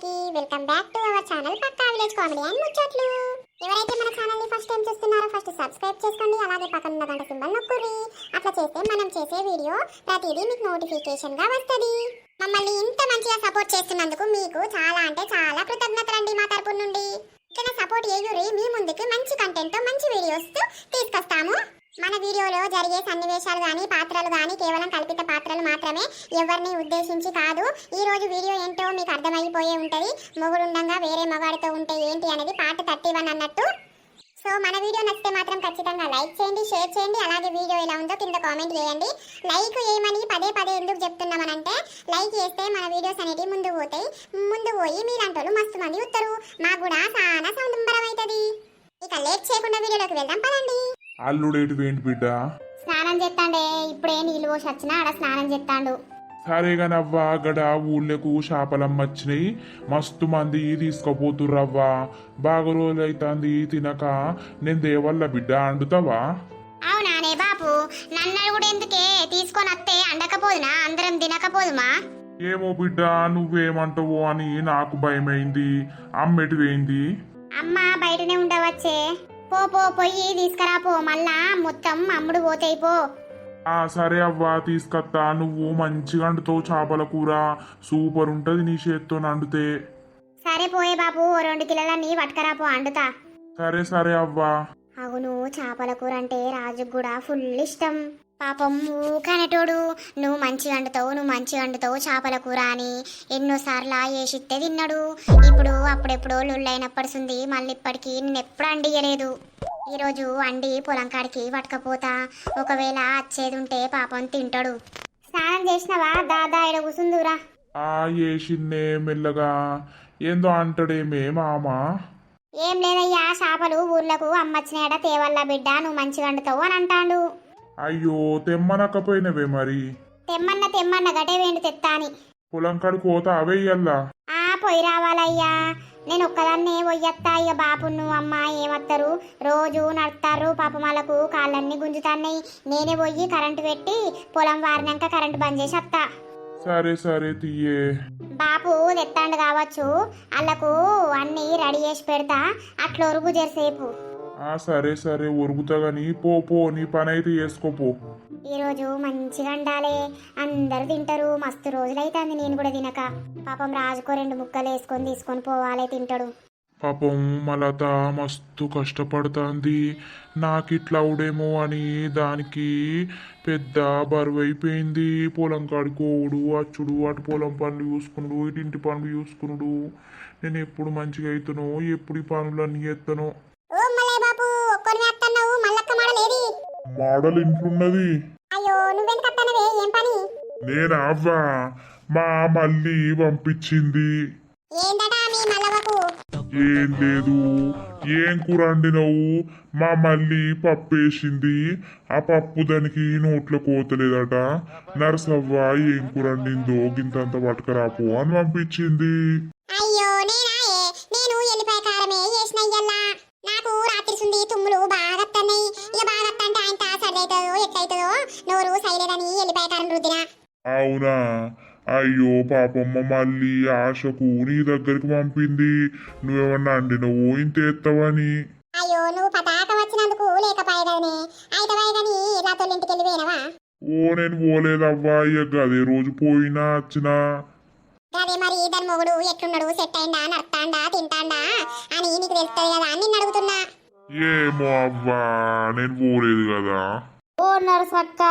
అందరికీ welcome back to our channel Pakka village comedy and ముచ్చట్లు. ఎవరైతే మన ఛానల్ని ఫస్ట్ టైం చూస్తున్నారో ఫస్ట్ సబ్స్క్రైబ్ చేసుకోండి అలాగే పక్కన ఉన్న గంట సింబల్ నొక్కుర్రి. అట్లా చేస్తే మనం చేసే వీడియో ప్రతిదీ మీకు నోటిఫికేషన్గా వస్తుంది. మమ్మల్ని ఇంత మంచిగా సపోర్ట్ చేస్తున్నందుకు మీకు చాలా అంటే చాలా కృతజ్ఞతలండి మా తరపు నుండి. ఇట్లా సపోర్ట్ చేయురి మీ ముందుకు మంచి కంటెంట్తో మంచి వీడియోస్ తీసుకొస్తాము. మన వీడియోలో జరిగే సన్నివేశాలు కానీ పాత్రలు కానీ కేవలం కల్పిత పాత్రలు మాత్రమే ఎవరిని ఉద్దేశించి కాదు. ఈ రోజు వీడియో ఏంటో మీకు అర్థమైపోయే ఉంటుంది. మొగుడుండంగా వేరే మగాడితో ఉంటే ఏంటి అనేది పార్ట్ థర్టీ వన్ అన్నట్టు. సో మన వీడియో నచ్చితే మాత్రం ఖచ్చితంగా లైక్ చేయండి షేర్ చేయండి. అలాగే వీడియో ఎలా ఉందో కింద కామెంట్ చేయండి. లైక్ ఏమని పదే పదే ఎందుకు చెప్తున్నామనంటే లైక్ చేస్తే మన వీడియోస్ అనేవి ముందు పోతాయి. ముందు పోయి మీరంటోళ్ళు మస్తు మంది ఉత్తరు మాకు కూడా చాలా సంబరం అవుతుంది ఇక లేట్ చేయకుండా వీడియోలోకి వెళ్దాం పదండి. అల్లుడేటి వేంటి బిడ్డ? స్నానం చేస్తాండే ఇప్పుడే నీళ్ళు పోసి వచ్చినా ఆడ స్నానం చేస్తాండు సరే అవ్వా గడ ఊళ్ళకు చేపలమ్మ వచ్చినాయి. మస్తు మంది తీసుకుపోతుర్రవ్వా. బాగా రోజులైతాంది తినక. నేను దేవల్ల బిడ్డ అండుతావా? అవునానే బాపు? నన్ను కూడా ఎందుకే? తీసుకొని వస్తే అండకపోదునా? అందరం తినకపోదుమా? ఏమో బిడ్డ నువ్వేమంటావో అని నాకు భయమైంది. అమ్మెటి వేయింది అమ్మ బయటనే ఉండవచ్చే. పో పో పొయ్యి తీసుకురా పో. మళ్ళా మొత్తం అమ్ముడు పోతాయి పో. ఆ సరే అవ్వా తీసుకొత్తా. నువ్వు మంచిగా అండుతావు చేపల కూర. సూపర్ ఉంటది నీ చేత్తో అండితే సరే పోయే బాపు ఓ రెండు కిలోలన్నీ పట్టుకరా పో అండుతా సరే సరే అవ్వా. అవును చేపల కూర అంటే రాజుకు కూడా ఫుల్ ఇష్టం. పాపం ఊకనటోడు నువ్వు మంచిగా వండుతావు నువ్వు మంచిగా వండుతావు చేపల కూర అని ఎన్నోసార్లు వేసిస్తే తిన్నాడు. ఇప్పుడు అప్పుడెప్పుడో లొల్లైనప్పటిసింది మళ్ళీ ఇప్పటికీ నేను ఎప్పుడు అండియలేదు ఈరోజు అండి పొలం కాడికి పట్టకపోతా. ఒకవేళ వచ్చేది ఉంటే పాపం తింటాడు. స్నానం చేసినావా? దాదా ఇడ కూసుందురా? ఆ ఏషిన్నే మెల్లగా. ఏందో అంటాడేమే మామ? ఏం లేదయ్యా చేపలు ఊర్లకు అమ్మచ్చినాడ తేవల్ల బిడ్డ నువ్వు మంచిగా వండుతావు అని అంటాడు. అయ్యో తెమ్మనకపోయినవే మరి. తెమ్మన్న తెమ్మన్న గటే వేండు తెత్తాని. పొలం కాడికి పోతా అవే ఇయ్యల్లా? ఆ పోయి రావాలయ్యా. నేను ఒక్కదాన్నే పోయత్తా ఇక బాపు నువ్వు అమ్మ ఏమత్తారు? రోజు నడుస్తారు పాపం వాళ్ళకు కాళ్ళన్నీ గుంజుతాన్నాయి. నేనే పోయి కరెంటు పెట్టి పొలం వారినాక కరెంటు బంద్ చేసి వస్తా సరే సరే తీయే బాపు తెత్తాండు కావచ్చు. వాళ్ళకు అన్నీ రెడీ చేసి పెడతా. అట్లా ఒరుగు చేసేపు ఆ సరే సరే ఉరుగుతా గాని పో పో నీ పని అయితే చేసుకోపో ఈరోజు మంచిగా ఉండాలి. అందరు తింటారు మస్తు రోజులైతుంది నేను కూడా తినక. పాపం రాజుకో రెండు ముక్కలు వేసుకొని తీసుకొని పోవాలి తింటాడు. పాపం మలత మస్తు కష్టపడుతుంది. నాకిట్లా అవుడేమో అని దానికి పెద్ద బరువు అయిపోయింది పొలం కాడుకోవుడు అచ్చుడు అటు పొలం పనులు చూసుకునుడు ఇటు ఇంటి పనులు చూసుకునుడు. నేను ఎప్పుడు మంచిగా అవుతానో ఎప్పుడు ఈ పనులన్నీ ఎత్తనో మోడల్ ఇంట్లున్నది. అయ్యో నువ్వెందుకు వస్తున్నావే ఏం పని? నేను? అవ్వా మా మళ్ళీ పంపించింది. ఏందట మీ మల్లవకు ఏం లేదు ఏం కూర వండినవు? మా మళ్ళీ పప్పు వేసింది ఆ పప్పు దానికి నోట్లో కోతలేదట నరసవ్వ ఏం కూర వండిందో గింతంత పట్టుకరాపో అని పంపించింది. అయ్యో నేనా ఎల్లిపాయ కారమే చేసిన ఇయ్యల్లా నాకు రాత్రి సుంది తుమ్ములు బాగా వస్తున్నాయి ఇక బాగా సర్దవుతుందో ఎట్లయితుందో నోరు సైలేదని కారం రుద్దినా. అవునా? అయ్యో పాపమ్మ మళ్ళీ ఆశకు నీ దగ్గరికి పంపింది. నువ్వేమన్నా వండినవు ఇంత ఎత్తవని. అయ్యో నువ్వు పతాక వచ్చినందుకు లేకపోయే కదనే అయితే కానీ ఇలా తొలింటికి వెళ్ళి పోయినవా? ఓ నేను పోలేదవ్వా. ఇక గదే రోజు పోయినా వచ్చినా. అదే మరి దాని మొగుడు ఎట్లున్నాడు? సెట్ అయిందా? నడతాండా తింటాండా అని నీకు తెలుస్తుంది కదా అని నిన్ను అడుగుతున్నా. ఏమో అవ్వా నేను పోలేదు కదా. ఓ నరసక్క.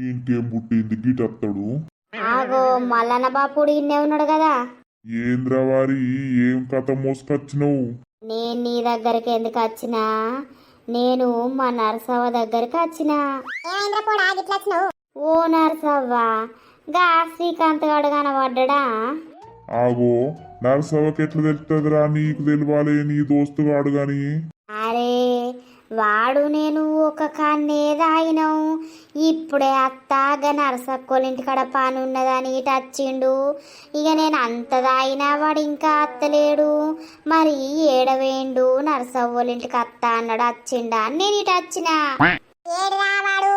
ఇంకేం పుట్టింది గిటత్తడు ఆగో మల్లన్న బాపుడు ఇన్నే ఉన్నాడు కదా. ఏంద్రా వారి ఏం కథ మోసుకొచ్చినావు? నేను నీ దగ్గరికి ఎందుకు వచ్చినా? నేను మా నరసవ్వ దగ్గరికి వచ్చినా. ఏమైందిరా పోడా గిట్లా వచ్చినావు? ఓ నరసవ్వ గా శ్రీకాంత్ గడు కనబడ్డా ఆగో నరసవకి ఎట్లా తెలుస్తుందిరా నీకు తెలియాలి నీ దోస్తు వాడు గాని? అరే వాడు నేను ఒక కన్నే తాగినాం ఇప్పుడే అత్తాగా నరసక్కోళ్ళ ఇంటికాడ పని ఉన్నదని ఇటు వచ్చిండు ఇక నేను అంత తాగినా వాడు ఇంకా అత్తలేడు. మరి ఏడవేండు నరసవ్వోళ్ళ ఇంటికి అత్త అన్నాడు వచ్చిండా అని నేను ఇటు వచ్చిన ఏడు వాడు? వాడు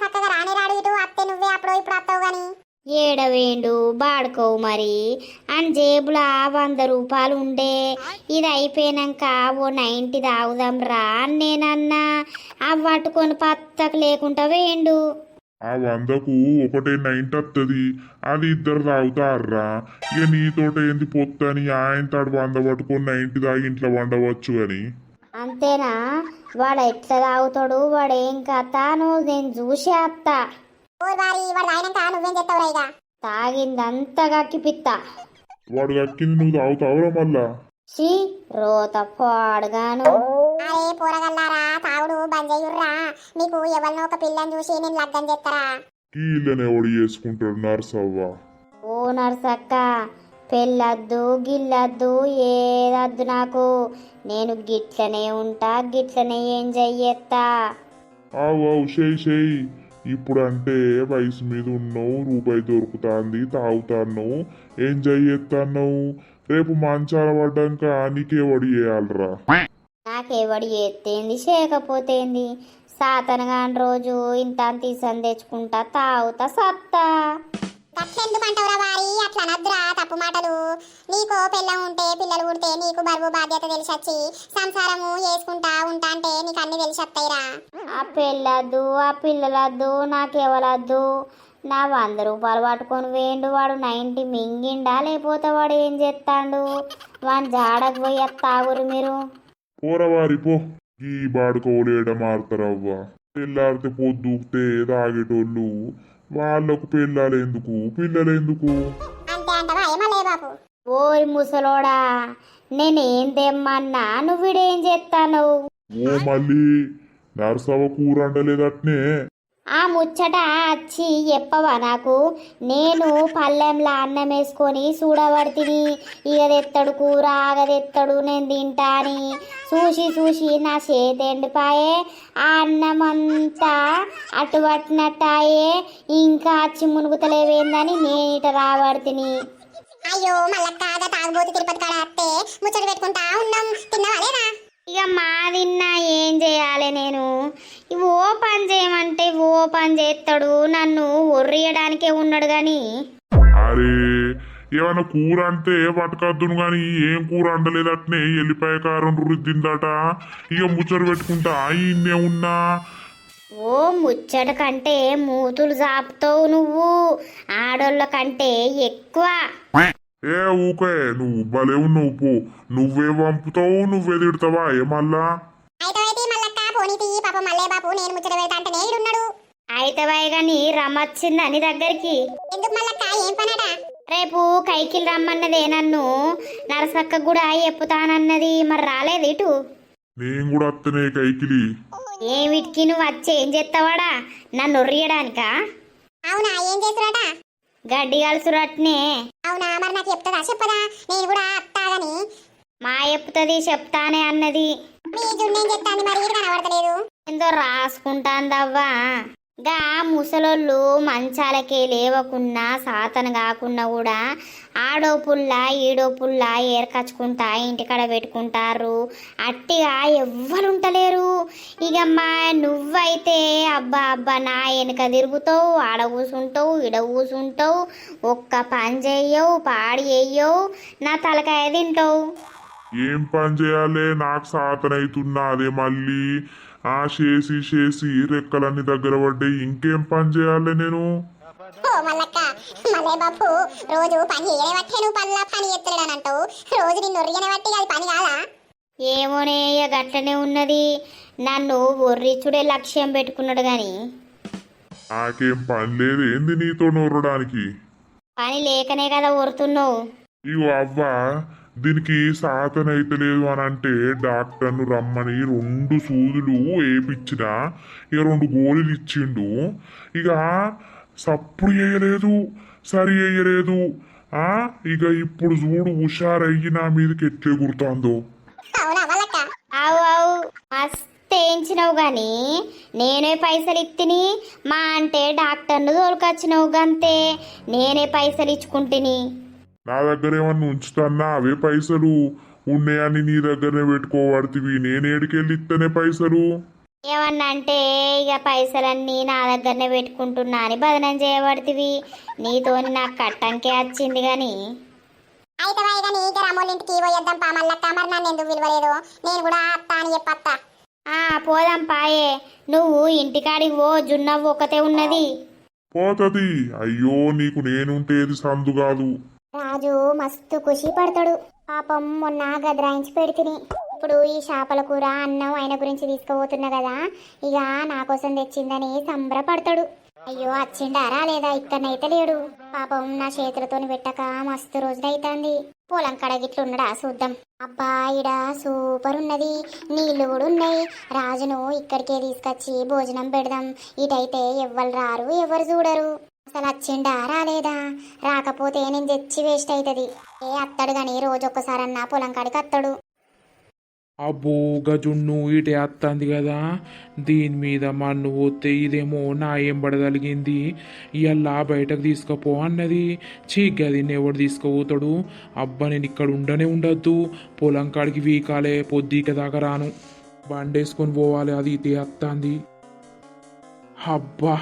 చక్కగా రాని రాడు ఇటు. అత్తే నువ్వే అప్పుడు ఇప్పుడు అత్తవు కానీ ఏడవేండు బాడుకోవు మరి. అని జేబులా వంద రూపాయలు ఉండే. ఇది అయిపోయినాక ఓ నైంటీ తాగుదాం రా అని నేనన్నా. అవి పట్టుకొని పత్తకు లేకుండా వేయండు ఆ వందకు ఒకటే నైంట్ వస్తుంది అది ఇద్దరు తాగుతారా ఇక నీతోట ఏంది పొత్తని ఆయన తాడు వంద పట్టుకొని నైంటి దాగి ఇంట్లో వండవచ్చు అని. అంతేనా? వాడు ఎట్లా తాగుతాడు? వాడు ఏం కథ? నువ్వు నేను చూసే అత్తా. ఓ వారి వాడు తాగినాక నువ్వేం చేస్తావురా ఇక? తాగిందంతా గక్కిపిత్త వాడు దక్కింది నువ్వు తాగుతావురా మళ్ళా? షీ రోత పాడుగాను. అరే పోరగల్లారా తాగుడు బంద్ చేయుర్రా. మీకు ఎవరినో ఒక పిల్లని చూసి నేను లగ్గం చేస్తారా కీళ్ళని ఎవడు చేసుకుంటాడు నర్సవ్వ. ఓ నర్సక్క పెళ్ళద్దు గిల్లద్దు ఏదద్దు నాకు. నేను గిట్లనే ఉంటా గిట్లనే ఏం చెయ్యెత్తా చేయి చేయి ఇప్పుడు అంటే వయసు మీద ఉన్నావు రూపాయి దొరుకుతాంది తాగుతాను ఎంజాయ్ చేస్తున్నావు రేపు మంచాల పడ్డాక నీకేవడి చేయాలరా. నాకెవడి ఎత్తేంది చేయకపోతేంది? సాతనగాని రోజు ఇంత తీసని తెచ్చుకుంటా తాగుతా సత్తా. గట్లెందుకు అంటావురా వారి? అట్లా అనద్దురా తప్పు మాటలు. నీకో పిల్లం ఉంటే పిల్లలు పుడితే నీకు బరువు బాధ్యత తెలిసొచ్చి సంసారము చేసుకుంటా ఉంటా అంటే నీకు అన్ని తెలిసొస్తాయిరా ఆ పెళ్ళద్దు ఆ పిల్లలద్దు నాకెవలద్దు? నా వంద రూపాయలు పట్టుకొని వేయండు వాడు నైంటీ మింగిండా లేకపోతే వాడు ఏం చేస్తాడు వాడిని జాడకు పోయి తాగురు మీరు. పోరవారి పో. ఈ బాడుకోలేడ మారుతారవ్వ? తెల్లారితే పొద్దుకుతే తాగేటోళ్ళు వాళ్ళకు పిల్లలు ఎందుకు పిల్లలు ఎందుకు అంతే అంటవా ఏమలే బాపు ఓరి ముసలోడా నేనేం తెమ్మన్నా నువ్వు వీడేం చేస్తాను ఓ మళ్ళీ నరసవ కూర అండలేదట్నే ఆ ముచ్చట అచ్చి చెప్పవా నాకు? నేను పల్లెంలో అన్నం వేసుకొని చూడబడితిని ఇక తెత్తడు కూర ఆగదెత్తడు నేను తింటా అని చూసి చూసి నా చేతి ఎండిపాయే ఆ అన్నం అంతా అటుపట్టినట్టాయే ఇంకా అచ్చి మునుగుతలేవేందని నేను ఇట రాబడితిని. అయ్యో మళ్ళక్క తాగుబోతు తిరుపతి కాడ అత్తే ముచ్చట పెట్టుకుంటా ఉన్నాం. తిన్నావా లేదా? ఇక మా తిన్నా ఏం చేయాలి నేను? ఇవి ఓ పని చేయమంటే ఓ పని చేస్తాడు నన్ను ఒర్రియడానికే ఉన్నాడు కానీ అరే ఏమైనా కూర అంటే పట్టుకొద్దును గాని ఏం కూర అండలేదట్నే ఎల్లిపాయ కారం రుద్దిందట. ఇక ముచ్చరు పెట్టుకుంటా ఇన్నే ఉన్నా. ఓ ముచ్చట కంటే మూతులు చాపుతావు నువ్వు ఆడోళ్ళ కంటే ఎక్కువ. ఏ ఊకే నువ్వు భలే ఉన్నావు పో. నువ్వే పంపుతావు నువ్వే తిడతావా? ఏ మళ్ళా? అయితే అయితే మళ్ళక్క పోనీతి పాప మల్లే బాపు నేను ముచ్చట పెడతా అంటే నేడున్నాడు అయితే గాని రమ్మొచ్చిందా నీ దగ్గరికి. రేపు కైకిలు రమ్మన్నదే నన్ను. నరసక్క కూడా ఎప్పుతానన్నది మరి రాలేదు ఇటు. నేను కూడా అత్తనే కైకిలి. ఏమిటికి నువ్వు వచ్చి ఏం చేస్తావాడా? నన్ను ఒర్రియడానికా అవునా ఏం చేస్తురాట గడ్డి కలుసురట్నే అవునా మరి నాకు చెప్తుందా? చెప్పదా? నేను కూడా అత్తాగని మా చెప్తుంది చెప్తానే అన్నది. మీ జున్నేం చెప్తాంది మరి? ఇది కనబడతలేదు. ఏందో రాసుకుంటాందవ్వా. గా ముసలోళ్ళు మంచాలకే లేవకున్నా సాతన కాకుండా కూడా ఆడో పుల్ల ఈడో పుల్ల ఏర్కచ్చుకుంటా ఇంటికాడ పెట్టుకుంటారు. అట్టిగా ఎవ్వరుంటలేరు. ఇక మా నువ్వైతే అబ్బా అబ్బా నా వెనుక తిరుగుతావు ఆడ కూసుంటావు ఈడ కూసుంటావు ఒక్క పని చెయ్యవు పాడి చెయ్యవు నా తలకాయ తింటావు. ఏం పని చేయాలి? నాకు సాతనైతున్నా అదే మళ్ళీ. ఆ చేసి చేసి రెక్కలన్నీ దగ్గర పడ్డాయి ఇంకేం పని చేయాలి నేను? ఓ మల్లక్క మల్లే బాపు రోజు పని చేయనే బట్టే నువ్వు పనుల పని ఎత్తలేడని అంటావు రోజు నిన్ను ఒరియనే బట్టి అది పని కాదా? ఏమోనే గట్లనే ఉన్నది. నన్ను ఒర్రిచుడే లక్ష్యం పెట్టుకున్నాడు గాని. నాకేం పని లేదు ఏంది నీతో నూరడానికి పని లేకనే కదా ఒరుతున్నావు ఇగో అవ్వ దీనికి సాతనైతలేదు అని అంటే డాక్టర్ను రమ్మని రెండు సూదులు వేపించిన. ఇక రెండు గోళీలు ఇచ్చిండు. ఇక సప్పుడు చేయలేదు సరి చేయలేదు. ఆ ఇక ఇప్పుడు చూడు హుషారయ్యి నా మీదకి ఎట్లే గుర్తాందో అవునా గాని నేనే పైసలు ఇత్తిని మా అంటే డాక్టర్ను తోలుకొచ్చినవు గంతే నేనే పైసలు ఇచ్చుకుంటుని. నా దగ్గర ఏమన్నా ఉంచుతానా? అవే పైసలు. ఉన్నాయని నీ దగ్గరనే పెట్టుకోబడుతుంది నేనేడికెళ్ళి ఇస్తేనే పైసలు? ఏమన్నా అంటే ఇక పైసలన్నీ నా దగ్గరనే పెట్టుకుంటున్నా అని బదనం చేయబడుతుంది నీతోని నాకు కట్టంకే వచ్చింది కానీ అయితే ఇక నీ గరమోళ్ళ ఇంటికి పోయొద్దాం పా మల్లక్క. మరి నన్ను ఎందుకు విలువలేదు నేను కూడా అత్త అని చెప్పత్తా. ఆ పోదాం పాయే. నువ్వు ఇంటికాడికి పో. జున్నవ్వు ఒకతే ఉన్నది. పోతది. అయ్యో నీకు నేనుంటేది సందు కాదు. రాజు మస్తు ఖుషి పడతాడు. పాపం మొన్న గద్రాయించి పెడితిని. ఇప్పుడు ఈ చేపల కూర అన్నం ఆయన గురించి తీసుకుపోతున్నా కదా ఇక నా కోసం తెచ్చిందని సంబరపడతాడు. అయ్యో వచ్చిండారా లేదా? ఇక్కడనైతే లేడు. పాపం నా చేతులతోని పెట్టక మస్తు రోజులైతుంది. పొలం కడ గిట్లున్నడా చూద్దాం. అబ్బా ఇడ సూపర్ ఉన్నది నీళ్ళు కూడా ఉన్నాయి రాజును ఇక్కడికే తీసుకొచ్చి భోజనం పెడదాం. ఇటైతే ఎవ్వరు రారు ఎవరు చూడరు. అసలు వచ్చిండా రాలేదా? రాకపోతే నేను తెచ్చి వేస్ట్ అవుతుంది ఏ అత్తడు గాని రోజు ఒక్కసారన్నా పొలం కాడికి అత్తడు. అబ్బో గజున్ను ఇటే అత్తంది కదా. దీని మీద మన్ను పోతే ఇదేమో నా ఏం పడగలిగింది ఇలా బయటకు తీసుకుపో అన్నది. చీ గదిని ఎవడు తీసుకుపోతాడు? అబ్బా నేను ఇక్కడ ఉండనే ఉండొద్దు. పొలం కాడికి వీకాలే పొద్దుక దాకా రాను. బండేసుకొని పోవాలి అది ఇటే అత్తంది. అబ్బా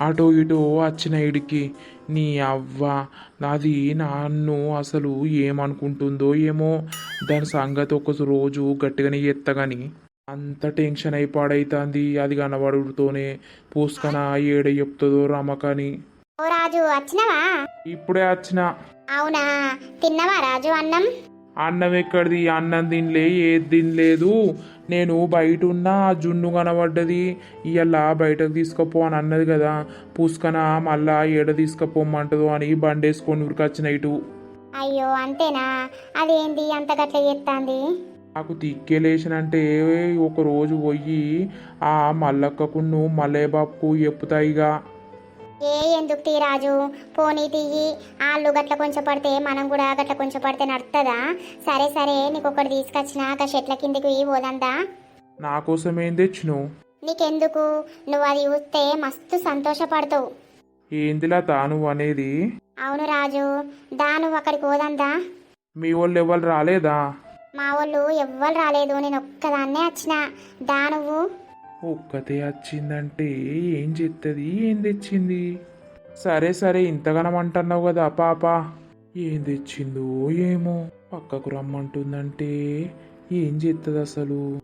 అటో ఇటో వచ్చిన ఇడికి నీ అవ్వ నాది నన్ను అసలు ఏమనుకుంటుందో ఏమో దాని సంగతి ఒక రోజు గట్టిగానే ఎత్తగాని. అంత టెన్షన్ అయి పాడైతుంది అది కనబడుతోనే పూసుకన ఏడ చెప్తుందో రమకని. ఓ రాజు వచ్చినవా? ఇప్పుడే వచ్చిన. అవునా తిన్నవా రాజు అన్నం? అన్నం ఎక్కడిది? అన్నం తినలే ఏది తినలేదు. నేను బయట ఉన్న ఆ జున్ను కనబడ్డది. ఇవాళ బయటకు తీసుకుపో అని అన్నది కదా. పూసుకన మళ్ళా ఏడ తీసుకుపోమంటదో అని బండేసుకొని ఉరికొచ్చిన ఇటు. అయ్యో అంతేనా? అదేంది? అంత గట్ల చేస్తాంది నాకు తిక్కేలేసినంటే ఒక రోజు పోయి ఆ మల్లక్కకును మల్లయ్యబాబుకు చెప్పుతాయిగా ఏ ఎందుకు తీ రాజు? పోనీ తీయి వాళ్ళు గట్ల కొంచెం పడితే మనం కూడా గట్ల కొంచెం పడితే నడుతుందా సరే సరే నీకు ఒకటి తీసుకొచ్చిన ఆ చెట్ల కిందికి పోదంతా నా కోసం ఏం తెచ్చినావు? నీకెందుకు? నువ్వు అది చూస్తే మస్తు సంతోషపడతావు. ఏందిలా తాను అనేది? అవును రాజు దా నువ్వు అక్కడికి పోదందా మీ వాళ్ళు ఎవరు రాలేదా? మా వాళ్ళు ఎవ్వరు రాలేదు నేను ఒక్కదాన్నే వచ్చిన. దా నువ్వు ఒక్కతే వచ్చిందంటే ఏం చెత్తది? ఏం తెచ్చింది? సరే సరే ఇంతగానం అంటున్నావు కదా పాప. ఏం తెచ్చిందో ఏమో పక్కకు రమ్మంటుందంటే ఏం చెత్తది అసలు?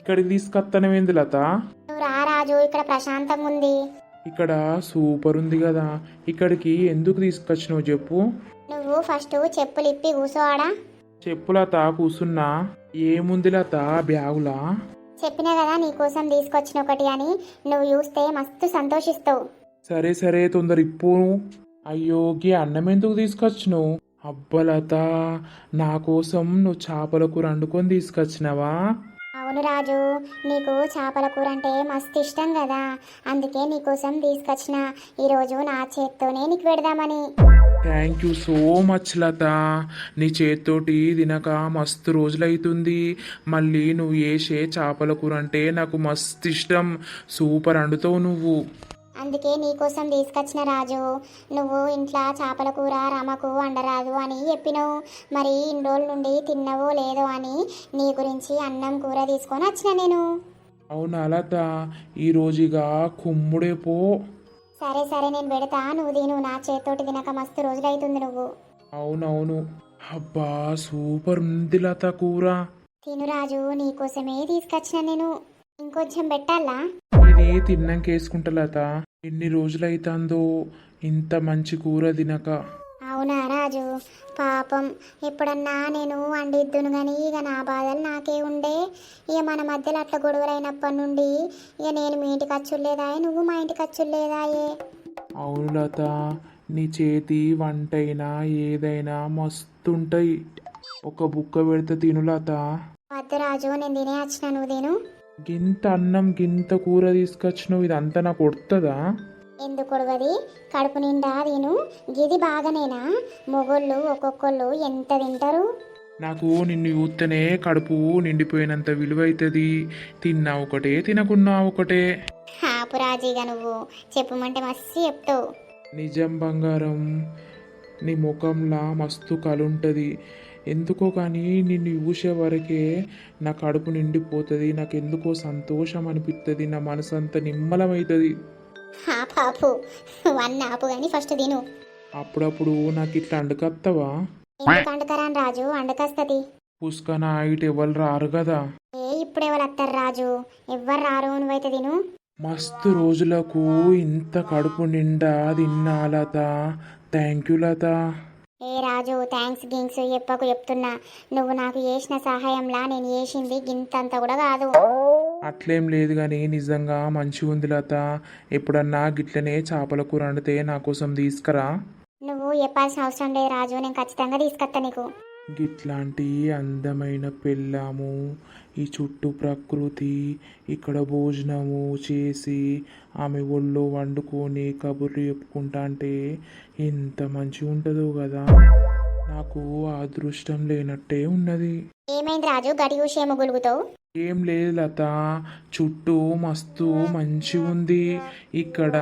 ఇక్కడికి తీసుకొస్తానేమేంది లత? నువ్వు రా రాజు ఇక్కడ ప్రశాంతంగా ఉంది. ఇక్కడ సూపర్ ఉంది కదా. ఇక్కడికి ఎందుకు తీసుకొచ్చినావు చెప్పు? నువ్వు ఫస్ట్ చెప్పులు ఇప్పి కూసోవాడా చెప్పు లత కూసున్నా. ఏముంది లత బ్యాగులా? చెప్పినా కదా నీకోసం తీసుకొచ్చిన ఒకటి అని నువ్వు చూస్తే మస్తు సంతోషిస్తావు. సరే సరే తొందర ఇప్పు. అయ్యో గీ అన్నం ఎందుకు తీసుకొచ్చినావు? అబ్బలత నా కోసం నువ్వు చేపల కూర వండుకొని తీసుకొచ్చినావా? అవును రాజు నీకు చేపల కూర అంటే మస్తు ఇష్టం కదా. అందుకే నీకోసం తీసుకొచ్చిన ఈరోజు నా చేత్తోనే నీకు పెడదామని. Thank you so much Latha. నీ చేత్తోటి తినక మస్తు రోజులైతుంది. మళ్ళీ నువ్వు వేసే చేపల కూర అంటే నాకు మస్తు ఇష్టం. సూపర్ వండుతావు నువ్వు. అందుకే నీకోసం తీసుకొచ్చిన రాజు నువ్వు ఇంట్లో చేపల కూర రమకు వండరాదు అని చెప్పినావు. మరి ఇన్ని రోజుల నుండి తిన్నవో లేదో అని నీ గురించి అన్నం కూర తీసుకొని వచ్చిన నేను. అవునా లత? ఈ రోజుగా కుమ్ముడే పో. సరే సరే నేను పెడతా. నువ్వు తిను. నా చేత్తోటి తినక మస్తు రోజులైతుంది నువ్వు. అవునవును. అబ్బా సూపర్ ఉంది లత కూర. తిను రాజు నీకోసమే తీసుకొచ్చిన నేను. ఇంకొంచెం పెట్టాలా? ఇది తిన్నాక వేసుకుంటా లత. ఎన్ని రోజులైతుందో ఇంత మంచి కూర తినక. అవునా రాజు? పాపం. ఎప్పుడన్నా నేను వండిద్దును కానీ ఇక నా బాధలు నాకే ఉండే. ఇక మన మధ్యలో అట్లా గొడవలైనప్పటి నుండి ఇక నేను మీ ఇంటికి వచ్చులేదాయే నువ్వు మా ఇంటికి వచ్చులేదాయే అవును లత. నీ చేతి వంటైనా ఏదైనా మస్తుంటాయి. ఒక బుక్క పెడితే తిను లత. వద్దు రాజు నేను తినే వచ్చిన నువ్వు తిను. గింత అన్నం గింత కూర తీసుకొచ్చినావు ఇదంతా నాకు కొడుతుందా ఎందుకు కొడవది? కడుపు నిండా తిను. గిది బాగానేనా? మొగోళ్ళు ఒక్కొక్కళ్ళు ఎంత తింటారు? నాకు నిన్ను చూస్తేనే కడుపు నిండిపోయినంత విలువ అవుతుంది తిన్నా ఒకటే తినకున్నా ఒకటే. ఆపు రాజీగా నువ్వు. చెప్పమంటే మస్తు చెప్తావు. నిజం బంగారం నీ ముఖంలా మస్తు కలుంటుంది. ఎందుకో కానీ నిన్ను చూసే వరకే నా కడుపు నిండిపోతుంది. నాకు ఎందుకో సంతోషం అనిపిస్తుంది నా మనసు అంత నిమ్మలమవుతుంది పాపు. వన్ ఆపు కానీ ఫస్ట్ తిను. అప్పుడప్పుడు నాకు ఇట్లా అండుకత్తవా? ఎందుకు అండకరాని రాజు? అండకస్తది. పుష్కన ఇటు ఎవరు రారు కదా. ఏ ఇప్పుడు ఎవరు వస్తారు రాజు? ఎవ్వరు రారు? నువ్వైతే తిను. మస్తు రోజులకు ఇంత కడుపు నిండా తిన్నా లత థ్యాంక్ యూ లత. ఏ రాజు థ్యాంక్స్ గింగ్స్ చెప్పకు చెప్తున్నా. నువ్వు నాకు చేసిన సహాయంలా నేను చేసింది గింతంత కూడా కాదు. అట్లేం లేదు కానీ నిజంగా మంచిగా ఉంది లత. ఎప్పుడన్నా గిట్లనే చేపల కూర వండితే నా కోసం తీసుకురా. నువ్వు చెప్పాల్సిన అవసరం లేదు రాజు నేను ఖచ్చితంగా తీసుకొస్తా నీకు. గిట్లాంటి అందమైన పెళ్ళాము. ఈ చుట్టూ ప్రకృతి ఇక్కడ భోజనము చేసి ఆమె ఒళ్ళో వండుకొని కబుర్లు చెప్పుకుంటా అంటే ఎంత మంచిగా ఉంటుందో కదా. నాకు ఆ అదృష్టం లేనట్టే ఉన్నది. ఏమైంది రాజు? గడి గులుగుతావు? ఏం లేదు లత. చుట్టూ మస్తు మంచి ఉంది. ఇక్కడ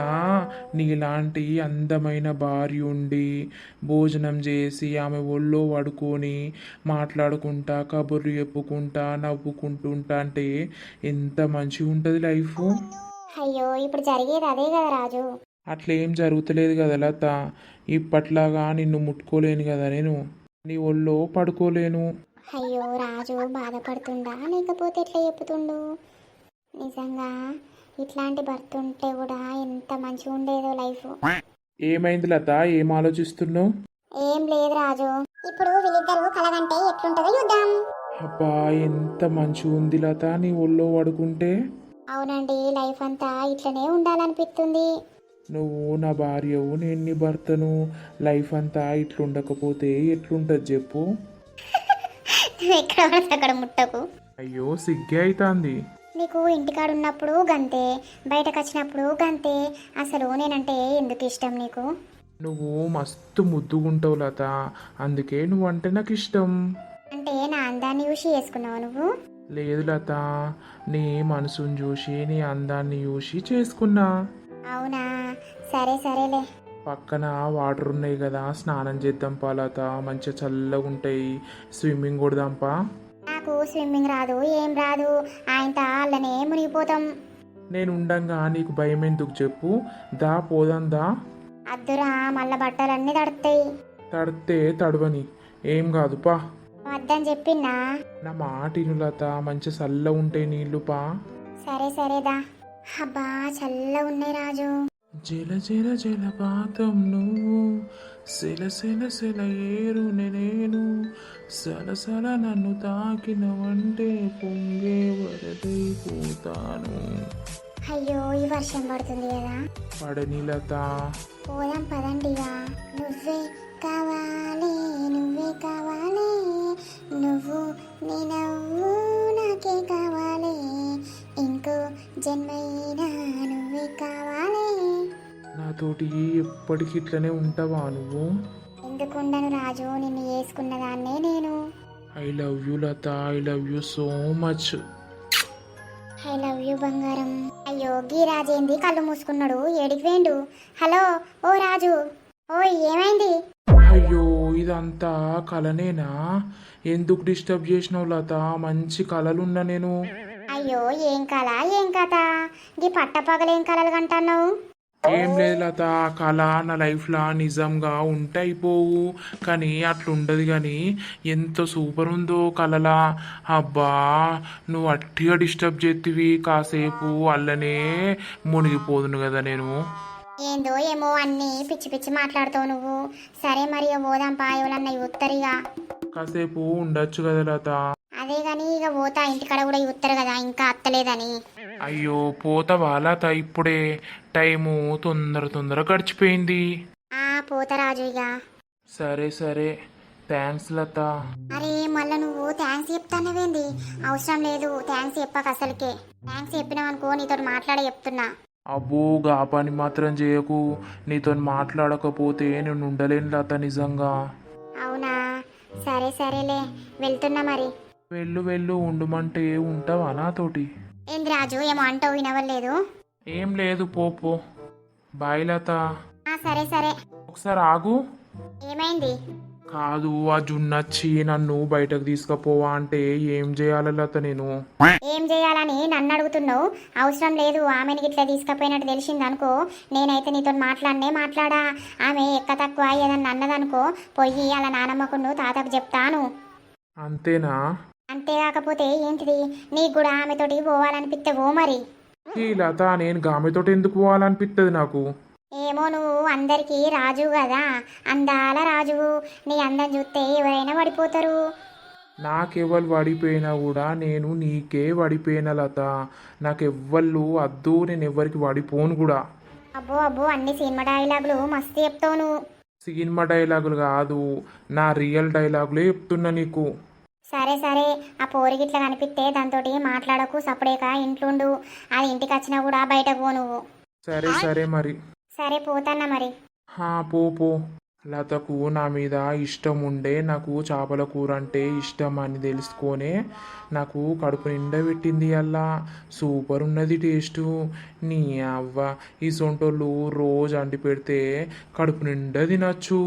నీలాంటి అందమైన భార్య ఉండి భోజనం చేసి ఆమె ఒళ్ళో పడుకొని మాట్లాడుకుంటా కబుర్లు చెప్పుకుంటా నవ్వుకుంటుంటా అంటే ఎంత మంచిగా ఉంటుంది లైఫ్. అయ్యో ఇప్పుడు జరిగేది అదే కదా రాజు. అట్లేం జరుగుతలేదు కదా లత. ఇప్పట్లాగా నిన్ను ముట్టుకోలేను కదా నేను. నీ ఒళ్ళో పడుకోలేను. అయ్యో రాజు బాధపడుతుండా? లేకపోతే ఎట్లా చెప్పుతుండు నిజంగా ఇట్లాంటి భర్త ఉంటే కూడా ఎంత మంచిగా ఉండేదో లైఫ్. ఏమైంది లత? ఏం ఆలోచిస్తున్నావు? ఏం లేదు రాజు. ఇప్పుడు వీళ్ళిద్దరూ కలగంటే ఎట్లుంటుందో చూద్దాం. అబ్బా ఎంత మంచిగా ఉంది లత నీ ఒళ్ళో పడుకుంటే. అవునండి లైఫ్ అంతా ఇట్లనే ఉండాలనిపిస్తుంది. నువ్వు నా భార్యవు నేను నీ భర్తను. లైఫ్ అంతా ఇట్లుండకపోతే ఎట్లుంటది చెప్పు. నువ్వు ఎక్కడ పడితే అక్కడ ముట్టకు. అయ్యో సిగ్గే అవుతుంది నీకు ఇంటికాడ ఉన్నప్పుడు గంతే బయటకు వచ్చినప్పుడు గంతే. అసలు నేనంటే ఎందుకు ఇష్టం నీకు? నువ్వు మస్తు ముద్దుగుంటావు లత. అందుకే నువ్వంటే నాకు ఇష్టం అంటే నా అందాన్ని చూసి చేసుకున్నావు నువ్వు? లేదు లత. నీ మనసుని చూసి నీ అందాన్ని చూసి చేసుకున్నా. అవునా? సరే సరేలే. పక్కన వాటర్ ఉన్నాయి కదా స్నానం చేద్దాంపా లత. మంచిగా చల్లగా ఉంటాయి. స్విమ్మింగ్ కొడదాంపా నాకు స్విమ్మింగ్ రాదు ఏం రాదు. ఆయనతో అల్లనే మునిగిపోతాం. నేను ఉండంగా నీకు భయం ఎందుకు చెప్పు. దా పోదాం దా. అద్దురా మళ్ళా బట్టలన్నీ తడుతాయి. తడితే తడవని. ఏం కాదు పా. వద్దని చెప్పిన్నా. నా మాట ఇను లత మంచి చల్ల ఉంటాయి నీళ్ళు పా. సరే సరేదా అబ్బా చల్ల ఉన్నాయి రాజు. జల జల జలపాతం నువ్వు. సెల సెల సెల ఏరు నేను. సలసల నన్ను తాకినవంటే పొంగే వరదైపోతాను అయ్యో ఈ వర్షం పడుతుంది కదా. పడని లత పోదాం పదండిగా నువ్వే కావాలి నువ్వే కావాలి. నువ్వు నీ నవ్వు నాకే కావాలి. ఇంకో జన్మైనా నువ్వే కావాలి. నాతోటి ఎప్పటికి ఇట్లనే ఉంటావా నువ్వు? ఎందుకుండను రాజు నిన్ను వేసుకున్న దాన్నే నేను. I love you Latha I love you so much I love you బంగారం. అయ్యో గీ రాజేంది కళ్ళు మూసుకున్నాడు ఏడికి వేండు హలో ఓ రాజు. ఓయ్ ఏమైంది? అయ్యో ఇదంతా కలనేనా? ఎందుకు డిస్టర్బ్ చేసినావు లత? మంచి కలలున్నా నేను. అయ్యో ఏం కళ ఏం కథ? గీ పట్టపగలేం కలలు కంటున్నావు? ఏం లేదు లత కళ నా లైఫ్లో నిజంగా ఉంటే అయిపోవు కానీ అట్లా ఉండదు కానీ ఎంత సూపర్ ఉందో కలలా అబ్బా నువ్వు అట్టిగా డిస్టర్బ్ చేతివి కాసేపు అల్లనే మునిగిపోదును కదా నేను. ఏందో ఏమో అన్ని పిచ్చి పిచ్చి మాట్లాడుతావు నువ్వు. సరే మరి పోదాం పా ఎవరన్నా ఉత్తరిగా. కాసేపు ఉండొచ్చు కదా లత. అదే గాని ఇక పోతా ఇంటికాడ కూడా ఉత్తరు కదా ఇంకా అత్తలేదని. అయ్యో పోతావా లత ఇప్పుడే? టైము తొందర తొందర గడిచిపోయింది. ఆ పోతా రాజు ఇక. సరే సరే. థ్యాంక్స్ లత. అరే మళ్ళా నువ్వు థ్యాంక్స్ చెప్తానవేంది? అవసరం లేదు థ్యాంక్స్ చెప్పక అసలుకే. థ్యాంక్స్ చెప్పినావు అనుకో నీతో మాట్లాడే చెప్తున్నా. అబ్బో గా పని మాత్రం చేయకు. నీతో మాట్లాడకపోతే నేను ఉండలేను లత నిజంగా. అవునా? సరే సరేలే. వెళ్తున్నా మరి. వెళ్ళు వెళ్ళు ఉండమంటే ఉంటావా నాతోటి? ఏంది రాజు ఏమో అంటావు వినవలేదు ఏం లేదు పో పో. బాయ్ లత. ఆ సరే సరే. ఒకసారి ఆగు. ఏమైంది? కాదు ఆ జున్నచ్చి నన్ను బయటకు తీసుకుపోవా అంటే ఏం చేయాలి లత నేను? ఏం చేయాలని నన్ను అడుగుతున్నావు? అవసరం లేదు ఆమెని ఇట్లా తీసుకుపోయినట్టు తెలిసింది అనుకో. నేనైతే నీతో మాట్లాడనే మాట్లాడా. ఆమె ఎక్క తక్కువ ఏదన్నా అన్నదనుకో పొయ్యి అలా నానమ్మకు నువ్వు తాతకు చెప్తాను. అంతేనా? అంతేకాకపోతే ఏంటిది? నీకు కూడా ఆమెతోటి పోవాలనిపిస్తే ఓ మరి? ఈ లత నేను గామెతోటి ఎందుకు పోవాలనిపిస్తుంది నాకు? ఏమో నువ్వు అందరికీ రాజు కదా అందాల రాజు నీ అందం చూస్తే ఎవరైనా పడిపోతారు. నాకెవ్వరు పడిపోయినా కూడా నేను నీకే పడిపోయిన లత. నాకెవ్వళ్ళు అద్దు నేను ఎవ్వరికి పడిపోను కూడా. అబ్బో అబ్బో అన్ని సినిమా డైలాగులు మస్తు చెప్తావు నువ్వు. సినిమా డైలాగులు కాదు నా రియల్ డైలాగులే చెప్తున్నా నీకు. సరే సరే ఆ పోరికి ఇట్లా కనిపిస్తే దాంతో మాట్లాడకు సపడేక ఇంట్లుండు. అది ఇంటికి వచ్చినా కూడా బయటకు పో నువ్వు. సరే సరే మరి. సరే పోతాన్నా మరి? హా పో పో. లతకు నా మీద ఇష్టం ఉండే నాకు చేపల కూర అంటే ఇష్టం అని తెలుసుకొనే నాకు కడుపు నిండా పెట్టింది అలా సూపర్ ఉన్నది టేస్టు. నీ అవ్వ ఈ సొంటోళ్ళు రోజు అండి పెడితే కడుపు నిండా తినచ్చు.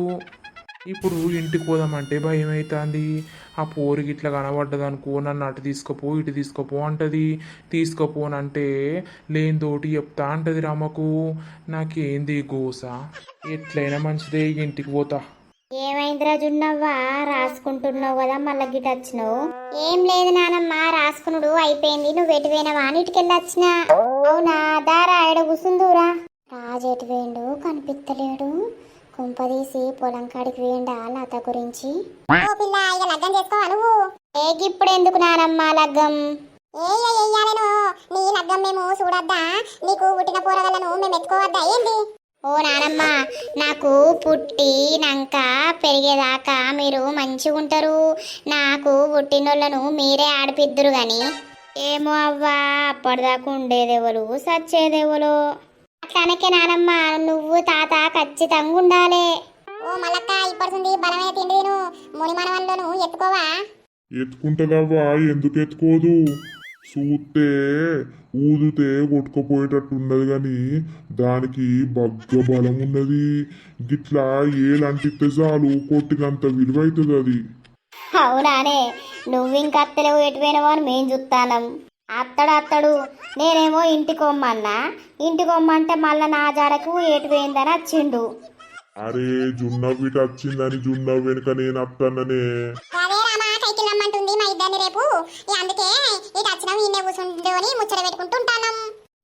ఇప్పుడు ఇంటికి పోదామంటే భయం అవుతుంది ఆ పోరికి ఇట్లా కనబడ్డదనుకో నన్ను అటు తీసుకుపో ఇటు తీసుకుపో అంటది. తీసుకుపోనంటే లేనితోటి చెప్తా అంటది రామకు నాకేంది గోస? ఎట్లయినా మంచిదే ఇంటికి పోతా. ఏమైందిరా జున్నవ్వా రాసుకుంటున్నావు కదా మళ్ళీ గిట్ వచ్చినావు? ఏం లేదు నానమ్మ రాసుకునుడు అయిపోయింది. నువ్వు ఎటు పోయినావా అని వచ్చినా. అవునా? దారా ఎడ కూసుందూరా రాజు ఎటు వేయండు కనిపిస్తలేడు కుంపదీసి పొలం కాడికి వేయండా లత గురించి? ఓ పిల్ల ఇక లగ్గం చేసుకోవా నువ్వు? ఏ ఇప్పుడు ఎందుకు నానమ్మ లగ్గం? ఏయ్యాలను నీ లగ్గం మేము చూడొద్దా? నీకు పుట్టిన పోరగలను మేము ఎత్తుకోవద్దా? ఏంది? ఓ నానమ్మ నాకు పుట్టినాక పెరిగేదాకా మీరు మంచిగా ఉంటారు నాకు పుట్టినోళ్ళను మీరే ఆడిపిద్దురు గాని. ఏమో అవ్వా అప్పటిదాకా ఉండేదెవరు సచ్చేదెవరు. అట్లానకే నానమ్మ నువ్వు తాత ఖచ్చితంగా ఉండాలి. ఓ మల్లక్క ఇప్పటిసింది బలమైన తిండి తిను. ముని మనవన్లను ఎత్తుకోవా? ఎత్తుకుంటదవ్వా ఎందుకు ఎత్తుకోదు? చూస్తే ఊదితే కొట్టుకుపోయేటట్టున్నది కానీ దానికి బగ్గ బలం ఉన్నది. గిట్లా ఏలంటిస్తే చాలు కొట్టినంత విలువ అవుతుంది అది అవునానే నువ్వు ఇంకా అత్తలేవు ఎటు పోయినావో అని మేం చూస్తానం అత్తడు అత్తడు నేనేమో ఇంటికి కొమ్మన్నా ఇంటికి కొమ్మంటే మళ్ళా నా జాడకు ఎటు పోయిందని వచ్చిండు అరే జున్న వీటి వచ్చిందని జున్న వెనుక నేను అత్తన్ననే.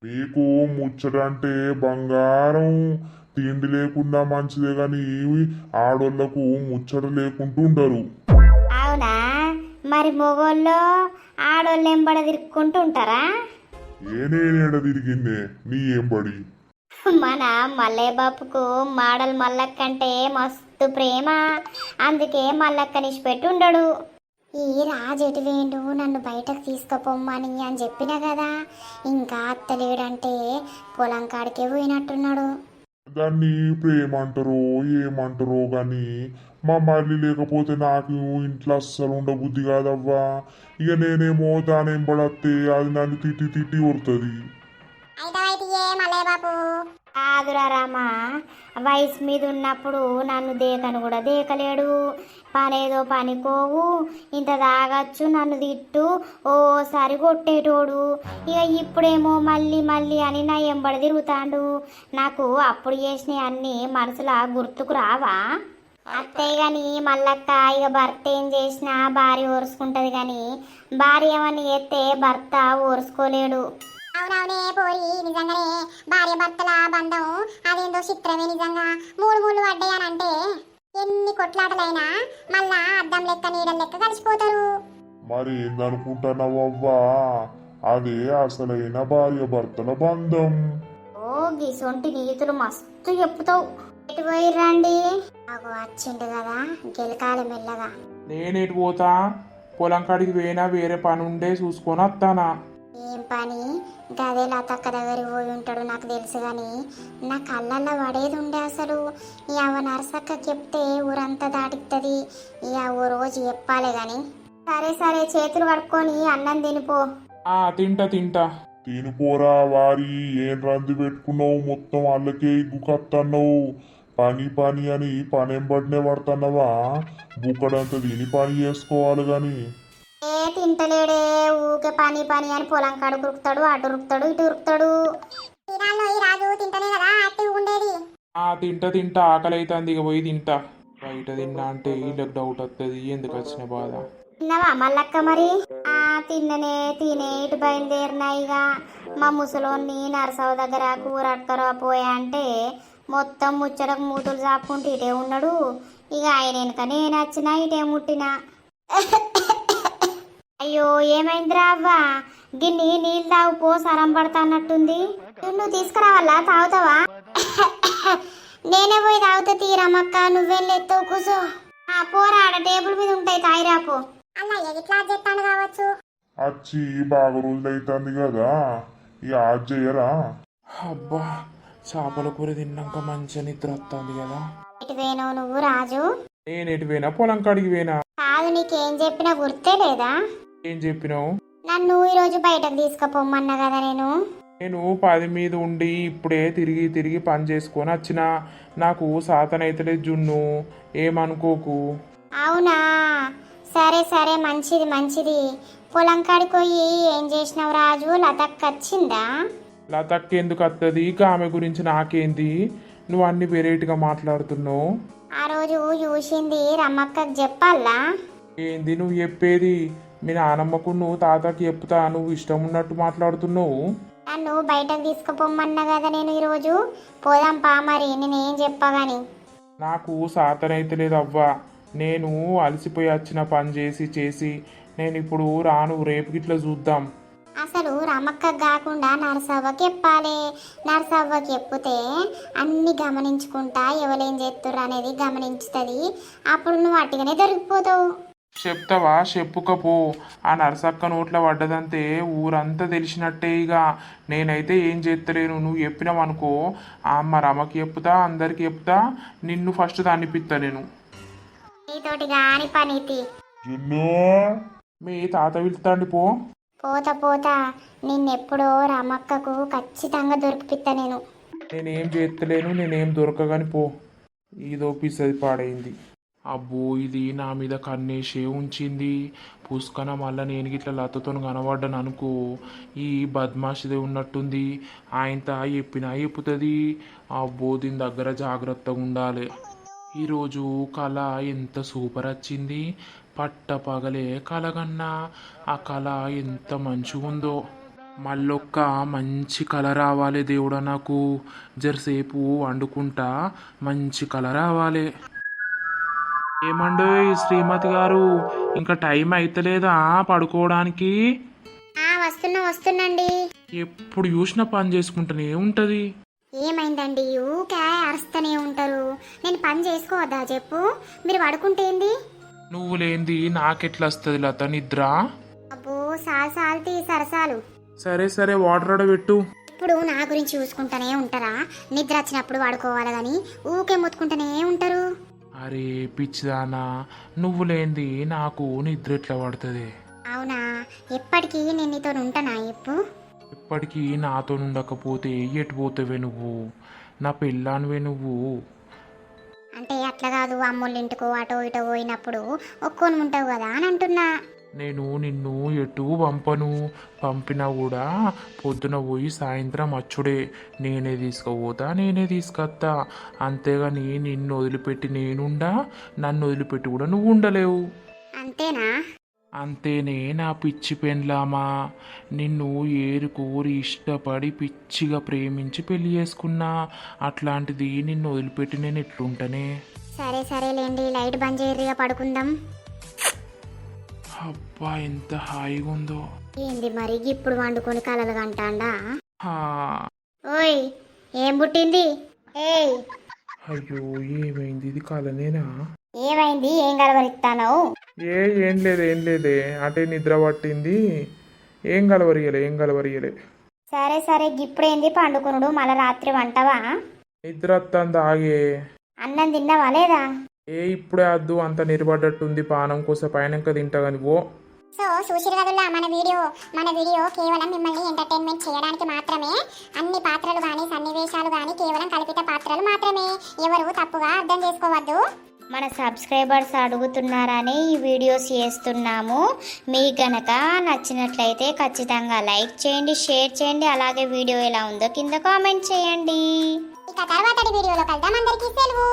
మీకు ముచ్చట అంటే బంగారం. తిండి లేకుండా మంచిదే కానీ ఆడోళ్ళకు ముచ్చట లేకుంటుండరు. అవునా? మరి మొగోళ్ళు ఆడోళ్ళు ఎంబడ తిరుక్కుంటూ ఉంటారా? ఏనేనేడ తిరిగిందే? నీ మన మల్లయ్య బాపుకు మాడల్ మల్లక్క అంటే మస్తు ప్రేమ. అందుకే మల్లక్కనిషి పెట్టి ఉండడు ఈ రాజు ఎటు వేయండు నన్ను బయటకు తీసుకుపోమ్మని అని చెప్పిన కదా. ఇంకా అత్తలేడంటే పొలం కాడికే పోయినట్టున్నాడు. దాన్ని ప్రేమ అంటారో ఏమంటారో గాని మా మళ్ళీ లేకపోతే నాకు ఇంట్లో అస్సలు ఉండబుద్ధి కాదవ్వా. ఇక నేనేమో దాని పడతే అది నన్ను తిట్టి తిట్టి కొడుతుంది. కాదురా రామా. వయసు మీద ఉన్నప్పుడు నన్ను దేకను కూడా దేకలేడు. పనేదో పనికోవు. ఇంత తాగచ్చు నన్ను తిట్టు ఓసారి కొట్టేటోడు. ఇక ఇప్పుడేమో మళ్ళీ మళ్ళీ అని నా ఎంబడి తిరుగుతాండు. నాకు అప్పుడు చేసిన అన్నీ మనసులా గుర్తుకు రావా? అత్తయ్య గాని మల్లక్క ఇక భర్త ఏం చేసినా భార్య ఓర్చుకుంటది కానీ భార్య ఏమని చేస్తే భర్త ఓర్చుకోలేడు. అవునవునే పోయి నిజంగానే భార్య భర్తల బంధం అదేందో చిత్రమే నిజంగా. మూడు మూడు పడ్డాయనంటే ఎన్ని కొట్లాటలైనా మళ్ళా అద్దం లెక్క నీడల లెక్క కలిసిపోతారు. మరి ఏందనుకుంటున్నావవ్వా అదే అసలైన భార్య భర్తల బంధం. ఓ గిసొంటి నీతులు మస్తు చెప్తావు ఎటు పోయిర్రండి నాకు వచ్చిండు కదా గెలకాలి మెల్లగా. నేనేటి పోతా? పొలం కాడికి పోయినా వేరే పని ఉండే చూసుకొని వస్తానా? ఏం పని? గదే లతక్క దగ్గరికి పోయి ఉంటాడు నాకు తెలుసు కానీ నా కళ్ళల్లో పడేది ఉండే అసలు. అవ నరసక్క చెప్తే ఊరంతా దాటిస్తుంది ఇక ఓ రోజు చెప్పాలి గాని. సరే సరే చేతులు కడుక్కొని అన్నం తినిపో. ఆ తింటా తింటా. తినుపోరా వారి ఏం రంది పెట్టుకున్నావు? మొత్తం అల్లకే ఇగ్గు కత్తన్నావు. పని పని అని పనెంబడినే పడుతున్నావా? బుక్కడంత తిని పని చేసుకోవాలి గాని. ఏ తింటలేడే ఊకే పని పని అని పొలం కాడు ఉరుకుతాడు అటు ఉరుకుతాడు ఇటు ఉరుకుతాడు. తీరాల్లో ఈ రాజు తింటనే కదా యాక్టివ్ ఉండేది. ఆ తింటా తింటా ఆకలి అవుతుంది ఇక పోయి తింటా. బయట తిన్నా అంటే వీళ్ళకి డౌట్ వస్తుంది ఎందుకు వచ్చిన బాధ? తిన్నావా మల్లక్క మరి? ఆ తిన్ననే తినే ఇటు బయలుదేరినా ఇక. మా ముసలోని నరసవ దగ్గర కూర అక్కరా పోయా అంటే మొత్తం ముచ్చటకు మూతులు చాపుకుంటూ ఇటే ఉన్నాడు. ఇక ఆయన వెనుక నేను వచ్చినా ఇటే ముట్టినా. అయ్యో ఏమైందిరా అవ్వా? గిన్ని నీళ్ళు తాగు పో సరం పడతా అన్నట్టుంది నువ్వు తీసుకురావాలా? తాగుతావా? నేనే పోయి తాగుతా తీరమ్మక్క నువ్వెళ్ళి ఎత్తువు కూసో ఆ పోరా ఆడ టేబుల్ మీద ఉంటాయి తాయిరాపో అలా ఎగిట్లా చెప్తాను కావచ్చు? వచ్చి బాగా రోజులైతుంది కదా. ఇక ఆజ్ చేయరా? అబ్బా చేపల కూర తిన్నాక మంచిగా నిద్ర వస్తుంది కదా. ఎటు పోయినావు నువ్వు రాజు? నేను ఎటు పోయినా? పొలం కాడికి పోయినా? కాదు నీకేం చెప్పినా గుర్తే లేదా? ఏం చెప్పినావు? నన్ను ఈరోజు బయటకు తీసుకుపోమన్నా కదా నేను. నేను పది మీద ఉండి ఇప్పుడే తిరిగి తిరిగి పని చేసుకొని వచ్చిన. నాకు సాతనైతలే జున్ను. ఏమనుకోకు? అవునా? సరే సరే మంచిది మంచిది. పొలం కాడికి పోయి ఏం చేసినావు రాజు? లతక్ వచ్చిందా? లతక్క ఎందుకు వస్తుంది ఆమె గురించి నాకేంది? నువ్వు అన్ని వెరైటీగా మాట్లాడుతున్నావు. ఆ రోజు చూసింది రమ్మక్కకు చెప్పాలా? ఏంది నువ్వు చెప్పేది? మీ నానమ్మకు నువ్వు తాతకి చెప్తా నువ్వు ఇష్టం ఉన్నట్టు మాట్లాడుతున్నావు. నన్ను బయటకు తీసుకుపోమన్నా కదా నేను ఈరోజు? పోదాం పా మరి నేనేం చెప్పగాని. నాకు సాతనైతలేదు అవ్వా నేను అలసిపోయి వచ్చిన పని చేసి చేసి నేను ఇప్పుడు రాను రేపు గిట్ల చూద్దాం. అసలు రమక్క కాకుండా నరసవ్వకి చెప్పాలి నరసవ్వకి చెప్తే అన్ని గమనించుకుంటా ఎవరేం చేస్తుర్రు అనేది గమనించుతుంది. అప్పుడు నువ్వు అట్టుగానే దొరికిపోతావు. చెప్తావా? చెప్పుకపో. ఆ నరసక్క నోట్ల పడ్డదంతే ఊరంతా తెలిసినట్టే ఇక నేనైతే ఏం చేస్తలేను నువ్వు చెప్పినావనుకో. ఆ అమ్మ రమకి చెప్తా అందరికి చెప్తా నిన్ను ఫస్ట్ దాన్నిపిస్తా నేను. మీ తాత వెళ్తాండి పో. పోత పోత. నిన్నెప్పుడో రామక్కకు ఖచ్చితంగా దొరికిపిత్తా నేను. నేనేం చేస్తలేను నేనేం దొరకగాని పో. ఇదో పిసది పాడైంది. అబ్బో ఇది నా మీద కన్నేసే ఉంచింది. పుష్కన మళ్ళా నేను గిట్ల లతతో కనబడ్డాను అనుకో. ఈ బద్మాషిదే ఉన్నట్టుంది. ఆయనతో చెప్పినా చెప్పుతుంది. అబ్బో దీని దగ్గర జాగ్రత్తగా ఉండాలి ఈరోజు కళ ఎంత సూపర్ వచ్చింది పట్ట పగలే కలగన్నా ఆ కళ ఎంత మంచిగా ఉందో మళ్ళొక్క మంచి కళ రావాలి దేవుడా నాకు. జరసేపు వండుకుంటా మంచి కళ రావాలి. ఏమండో శ్రీమతి గారు ఇంకా టైం అయితలేదా పడుకోవడానికి? వస్తున్నా వస్తున్నాండి. ఎప్పుడు చూసినా పని చేసుకుంటూనే ఉంటుంది. ఏమైందండి? ఊకే అరుస్తూనే ఉంటారు. నేను పని చేసుకోవద్దా చెప్పు? మీరు పడుకుంటే ఏంది? నువ్వు లేనిది నాకెట్లా వస్తుంది లత? నిద్ర? అబ్బో సాల్ సాల్తీ సరసాలు సరే సరే వాటర్ ఆడబెట్టు ఇప్పుడు నా గురించి చూసుకుంటూనే ఉంటారా? నిద్ర వచ్చినప్పుడు వాడుకోవాలి కానీ ఊకే మొత్తుకుంటూనే ఉంటారు. అరే పిచ్చిదానా. నువ్వు లేనిది నాకు నిద్ర ఎట్లా పడుతుంది? అవునా? ఎప్పటికీ నేను నీతో ఉంటానా ఎప్పు? ఇప్పటికీ నాతో ఉండకపోతే ఎటు పోతావే నువ్వు? నా పెళ్ళానివే నువ్వు? అంటే అట్లా కాదు అమ్మోళ్ళ ఇంటికో అటో ఇటో పోయినప్పుడు ఒక్కొని ఉంటావు కదా అని అంటున్నా. నేను నిన్ను ఎటు పంపను? పంపినా కూడా పొద్దున పోయి సాయంత్రం అచ్చుడే. నేనే తీసుకుపోతా నేనే తీసుకొస్తా అంతేగాని నిన్ను వదిలిపెట్టి నేనుండా నన్ను వదిలిపెట్టి కూడా నువ్వు ఉండలేవు. అంతేనా? అంతేనే నా పిచ్చి పెండ్లామా? నిన్ను ఏరు కోరి ఇష్టపడి పిచ్చిగా ప్రేమించి పెళ్ళి చేసుకున్నా. అట్లాంటిది నిన్ను వదిలిపెట్టి నేను ఎట్లుంటనే? సరే సరేలేండి లైట్ బంద్ చేయరిగా పడుకుందాం. అబ్బా ఎంత హాయిగా ఉందో ఏంది మరి ఇప్పుడు వండుకొని కలలు కంటాండా? హా, ఓయ్ ఏం పుట్టింది? ఏయ్. అయ్యో ఏమైంది? ఇది కలనేనా? ఏమైంది? ఏం కలవరిస్తానవు ఏ ఏం లేదు ఏం లేదే. అటే నిద్ర పట్టింది. ఏం కలవరియలే ఏం కలవరియలే సరే సరే ఇప్పుడేంది పండుకునుడు? మళ్ళా రాత్రి వంటవా? నిద్ర వస్తుంది ఆగే. అన్నం తిన్నావా లేదా? ఏ ఇప్పుడే వద్దు అంత నిలబడ్డట్టుంది పానం కోసం పైనక తింటా కానీ ఓ. సో చూసిరు కదుల్లా మన వీడియో మన వీడియో కేవలం మిమ్మల్ని ఎంటర్టైన్మెంట్ చేయడానికి మాత్రమే. అన్ని పాత్రలు కానీ సన్నివేశాలు కానీ కేవలం కల్పిత పాత్రలు మాత్రమే. ఎవరు తప్పుగా అర్థం చేసుకోవద్దు. మన సబ్స్క్రైబర్స్ అడుగుతున్నారని ఈ వీడియోస్ చేస్తున్నాము. మీకు గనక నచ్చినట్లయితే ఖచ్చితంగా లైక్ చేయండి షేర్ చేయండి అలాగే వీడియో ఎలా ఉందో కింద కామెంట్ చేయండి. ఇక తర్వాతటి వీడియోలో కలుద్దాం. అందరికీ సెలవు.